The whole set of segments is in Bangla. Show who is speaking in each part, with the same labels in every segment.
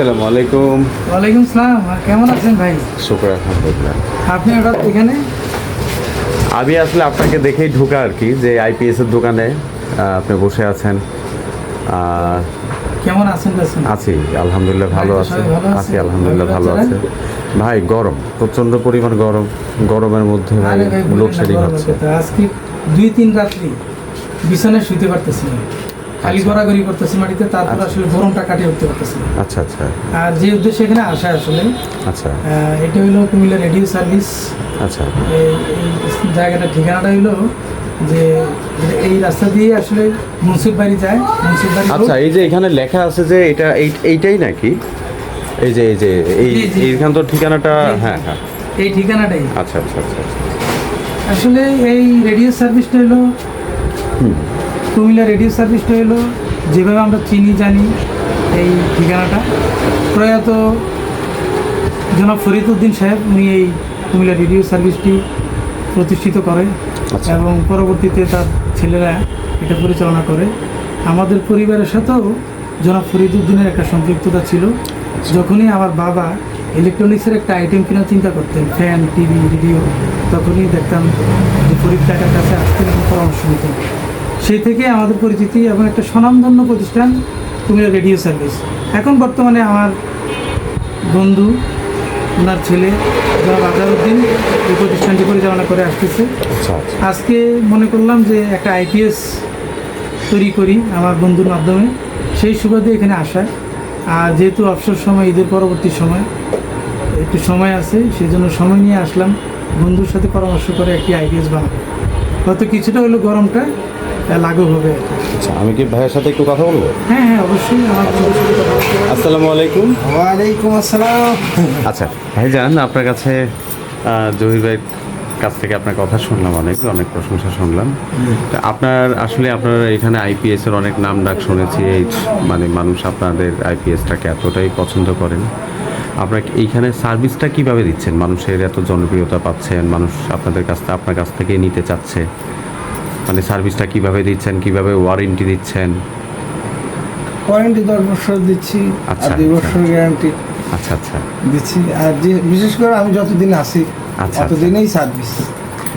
Speaker 1: আসসালামু আলাইকুম।
Speaker 2: ওয়ালাইকুম সালাম কেমন আছেন ভাই?
Speaker 1: শুক্র আলহামদুলিল্লাহ।
Speaker 2: আপনি হঠাৎ এখানে?
Speaker 1: আমি আসলে আপনাকে দেখেই ঢোকা আর কি যে আইপিএস এর দোকানে আপনি বসে আছেন।
Speaker 2: কেমন আছেন
Speaker 1: আছি আলহামদুলিল্লাহ ভালো আছে।
Speaker 2: আছে?
Speaker 1: আলহামদুলিল্লাহ
Speaker 2: ভালো
Speaker 1: আছে। ভাই গরম প্রচণ্ড পরিমাণ গরম। গরমের মধ্যে ভাই লোডশেডিং হচ্ছে।
Speaker 2: আজকে দুই তিন রাত্রি বিছানায় শুইতে পারতেছি না। খালি
Speaker 1: আচ্ছা।
Speaker 2: গড়াগড়ি করতেছি মাটিতে তারপর
Speaker 1: আচ্ছা।
Speaker 2: আসলে গরমটা কাটিয়ে উঠতে পারতেছি
Speaker 1: আচ্ছা আচ্ছা
Speaker 2: আর যে উদ্দেশ্যে এখানে আসা আসলে
Speaker 1: আচ্ছা
Speaker 2: এটা হলো কুমিল্লা রেডিও সার্ভিস
Speaker 1: আচ্ছা
Speaker 2: এই জায়গাটা ঠিকানাটা হইল যে এই রাস্তা দিয়ে আসলে মুন্সিফ বাড়ি যায় মুন্সিফ বাড়ি
Speaker 1: আচ্ছা এই যে এখানে লেখা আছে যে এটা এই এইটাই নাকি এই যে এই যে এই। এইখান তো ঠিকানাটা। হ্যাঁ হ্যাঁ
Speaker 2: এই ঠিকানাটাই
Speaker 1: আচ্ছা আচ্ছা আচ্ছা আচ্ছা।
Speaker 2: আসলে এই রেডিও সার্ভিসটা হলো কুমিল্লা রেডিও সার্ভিসটা হলো যেভাবে আমরা চিনি জানি এই ঠিকানাটা। প্রয়াত জনাব ফরিদউদ্দিন সাহেব উনি এই কুমিল্লা রেডিও সার্ভিসটি প্রতিষ্ঠিত করে
Speaker 1: আচ্ছা।
Speaker 2: এবং পরবর্তীতে তার ছেলেরা এটা পরিচালনা করে। আমাদের পরিবারের সাথেও জনাব ফরিদউদ্দিনের একটা সম্পৃক্ততা ছিল। যখনই আমার বাবা ইলেকট্রনিক্সের একটা আইটেম কেনার চিন্তা করতেন ফ্যান টিভি রেডিও তখনই দেখতাম যে ফরিদ কাকার কাছে আসতেন এবং পরামর্শ নিতেন। সেই থেকে আমাদের পরিচিতি এবং একটা স্বনামধন্য প্রতিষ্ঠান কুমিল্লা রেডিও সার্ভিস। এখন বর্তমানে আমার বন্ধু ওনার ছেলে জনাব আজহারউদ্দিন এই প্রতিষ্ঠানটি পরিচালনা করে আসতেছে।
Speaker 1: আচ্ছা আচ্ছা।
Speaker 2: আজকে মনে করলাম যে একটা আইপিএস তৈরি করি আমার বন্ধুর মাধ্যমে। সেই সুবাদে এখানে আসা। আর যেহেতু অবসর সময় ঈদের পরবর্তী সময় একটু সময় আছে সেই জন্য সময় নিয়ে আসলাম। বন্ধুর সাথে পরামর্শ করে একটি আইপিএস বানাবো। হয়তো কিছুটা হলো গরমটা আহ, লাঘব হবে।
Speaker 1: আচ্ছা আমি কি ভাইয়ের সাথে একটু কথা বলব?
Speaker 2: হ্যাঁ হ্যাঁ অবশ্যই।
Speaker 1: আসসালামু আলাইকুম।
Speaker 3: ওয়ালাইকুম আসসালাম।
Speaker 1: আচ্ছা ভাইজান আপনার কাছে জহির ভাইয়ের কাছ থেকে আপনার কথা শুনলাম অনেক অনেক প্রশংসা শুনলাম। তো আপনার আসলে আপনার এখানে আইপিএস এর অনেক নাম ডাক শুনেছি এই মানে মানুষ আপনাদের আইপিএসটাকে এতটাই পছন্দ করেন। আপনার এইখানে সার্ভিসটা কীভাবে দিচ্ছেন? মানুষের এত জনপ্রিয়তা পাচ্ছেন মানুষ আপনাদের কাছ থেকে আপনার কাছ থেকে নিতে চাচ্ছে। মানে সার্ভিসটা কীভাবে দিচ্ছেন কীভাবে ওয়ারেন্টি দিচ্ছেন?
Speaker 3: ওয়ারেন্টি দশ বছর দিচ্ছি
Speaker 1: আচ্ছা,
Speaker 3: আর দুই
Speaker 1: আচ্ছা।
Speaker 3: বছর গ্যারান্টি
Speaker 1: আচ্ছা আচ্ছা।
Speaker 3: দিচ্ছি। আর যে বিশেষ করে আমি যতদিন আসি
Speaker 1: আচ্ছা,
Speaker 3: ততদিনই সার্ভিস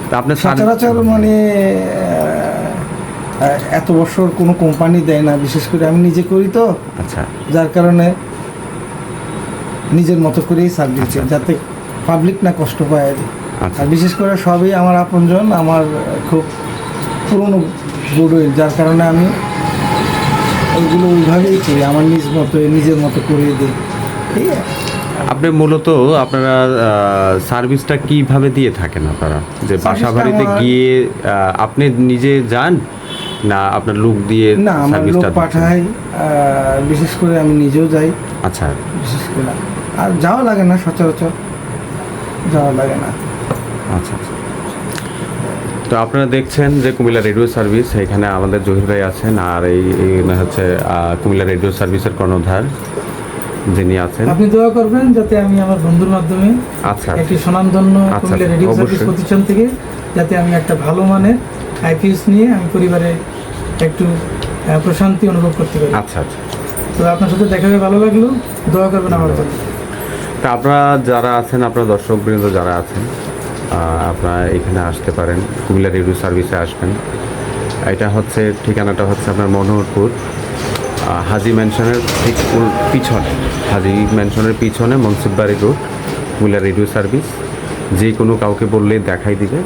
Speaker 1: তা আপনার
Speaker 3: সচরাচর মানে এত বছর কোনো কোম্পানি দেয় না। বিশেষ করে আমি নিজে করি তো।
Speaker 1: আচ্ছা।
Speaker 3: যার কারণে নিজের মতো করেই সার্ভিস দিই যাতে পাবলিক না কষ্ট পায়।
Speaker 1: আচ্ছা।
Speaker 3: আর বিশেষ করে সবই আমার আপনজন আমার খুব পুরনো গুডউইল যার কারণে আমি ওইগুলো ওইভাবেই করি আমার নিজ মতো নিজের মতো করে দিই। ঠিক আছে?
Speaker 1: আপনি মূলত আপনারা সার্ভিসটা কীভাবে দিয়ে থাকেন আপনারা? যে বাসা বাড়িতে গিয়ে আপনি নিজে যান না আপনার লোক দিয়ে
Speaker 3: না আমার লোক পাঠাই বিশেষ করে আমি নিজেও যাই।
Speaker 1: আচ্ছা।
Speaker 3: বিশেষ করে। আর যাওয়া লাগে না সচরাচর। যাওয়া লাগে না।
Speaker 1: আচ্ছা আচ্ছা। তো আপনারা দেখছেন যে কুমিল্লা রেডিও সার্ভিস এখানে আমাদের জহির ভাই আছেন আর এই এই হচ্ছে কুমিল্লা রেডিও সার্ভিসের কর্ণধার যিনি আছেন।
Speaker 2: আপনি দোয়া করবেন যাতে আমি আমার বন্ধুর মাধ্যমে
Speaker 1: আচ্ছা।
Speaker 2: একটি স্বনামধন্য
Speaker 1: আচ্ছা,
Speaker 2: কুমিল্লা রেডিও সার্ভিস প্রতিষ্ঠান থেকে যাতে আমি একটা ভালো মানের আইপিএস নিয়ে আমি পরিবারে একটু প্রশান্তি অনুভব করতে পারি।
Speaker 1: আচ্ছা আচ্ছা।
Speaker 2: তো আপনার সাথে দেখা হয়ে ভালো লাগল। দোয়া করবেন আমার জন্য
Speaker 1: তা আপনারা যারা আছেন আপনার দর্শকবৃন্দ যারা আছেন আপনারা এখানে আসতে পারেন। কুমিল্লা রেডিও সার্ভিসে আসবেন। এটা হচ্ছে, ঠিকানাটা হচ্ছে আপনার মনোহরপুর হাজি ম্যানশনের ঠিক পিছনে। হাজি ম্যানশনের পিছনে Mansubbari road, Cumilla radio service. যে কোনো কাউকে বললেই দেখাই দিবে।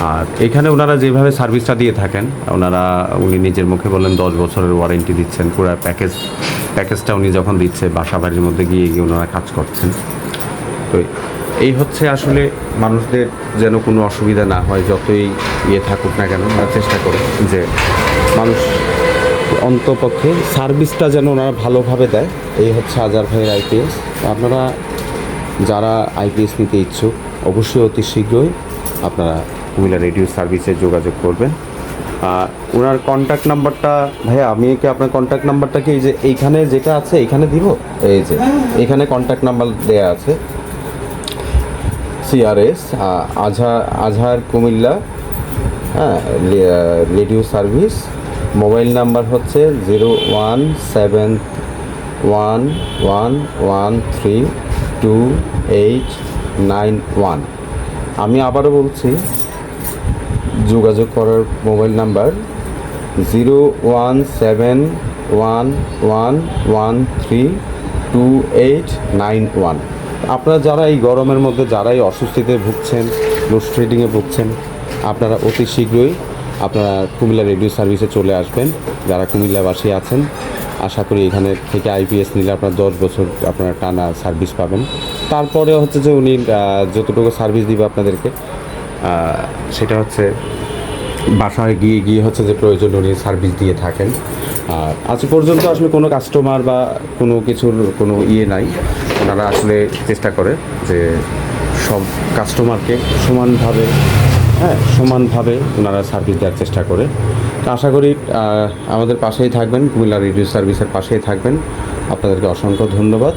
Speaker 1: আর এখানে ওনারা যেভাবে সার্ভিসটা দিয়ে থাকেন, ওনারা, উনি নিজের মুখে বললেন, দশ বছরের ওয়ারেন্টি দিচ্ছেন। পুরো প্যাকেজ, প্যাকেজটা উনি যখন দিচ্ছে, বাসা বাড়ির মধ্যে গিয়ে গিয়ে ওনারা কাজ করছেন। তো এই হচ্ছে আসলে মানুষদের যেন কোনো অসুবিধা না হয়, যতই ইয়ে থাকুক না কেন ওনারা চেষ্টা করে যে মানুষ অন্তপক্ষে সার্ভিসটা যেন ওনারা ভালোভাবে দেয়। এই হচ্ছে আজার ভাইয়ের আইপিএস। আপনারা যারা আইপিএস নিতে ইচ্ছুক, অবশ্যই অতি শীঘ্রই আপনারা কুমিল্লা রেডিও সার্ভিসে যোগাযোগ করবেন। আর ওনার কন্ট্যাক্ট নাম্বারটা, ভাইয়া, আমি কি আপনার কন্ট্যাক্ট নাম্বারটা কি এই যে এইখানে যেটা আছে, এইখানে দিব? এই যে এখানে কন্ট্যাক্ট নাম্বার দেওয়া আছে। সিআরএস আজহার আজহার কুমিল্লা হ্যাঁ রেডিও সার্ভিস। মোবাইল নাম্বার হচ্ছে zero one seven one one one three two eight nine one. আমি আবারও বলছি, যোগাযোগ করার mobile number zero one seven one one one three two eight nine one. আপনারা যারা এই গরমের মধ্যে যারাই অস্বস্তিতে ভুগছেন লোডশেডিংয়ে ভুগছেন, আপনারা অতি শীঘ্রই আপনারা কুমিল্লা রেডিও সার্ভিসে চলে আসবেন। যারা কুমিল্লাবাসী আছেন, আশা করি এখানে থেকে আইপিএস নিলে আপনার দশ বছর আপনারা টানা সার্ভিস পাবেন। তারপরে হচ্ছে যে উনি যতটুকু সার্ভিস দিবে আপনাদেরকে সেটা হচ্ছে বাসায় গিয়ে গিয়ে হচ্ছে যে প্রয়োজন উনি সার্ভিস দিয়ে থাকেন। আর আজ পর্যন্ত আসলে কোনো কাস্টমার বা কোনো কিছুর কোনো ইয়ে নাই। ওনারা আসলে চেষ্টা করে যে সব কাস্টমারকে সমানভাবে হ্যাঁ সমানভাবে ওনারা সার্ভিস দেওয়ার চেষ্টা করে। তো আশা করি আমাদের পাশেই থাকবেন, কুমিল্লা রেডিও সার্ভিসের পাশেই থাকবেন। আপনাদেরকে অসংখ্য ধন্যবাদ।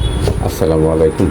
Speaker 1: আসসালামু আলাইকুম।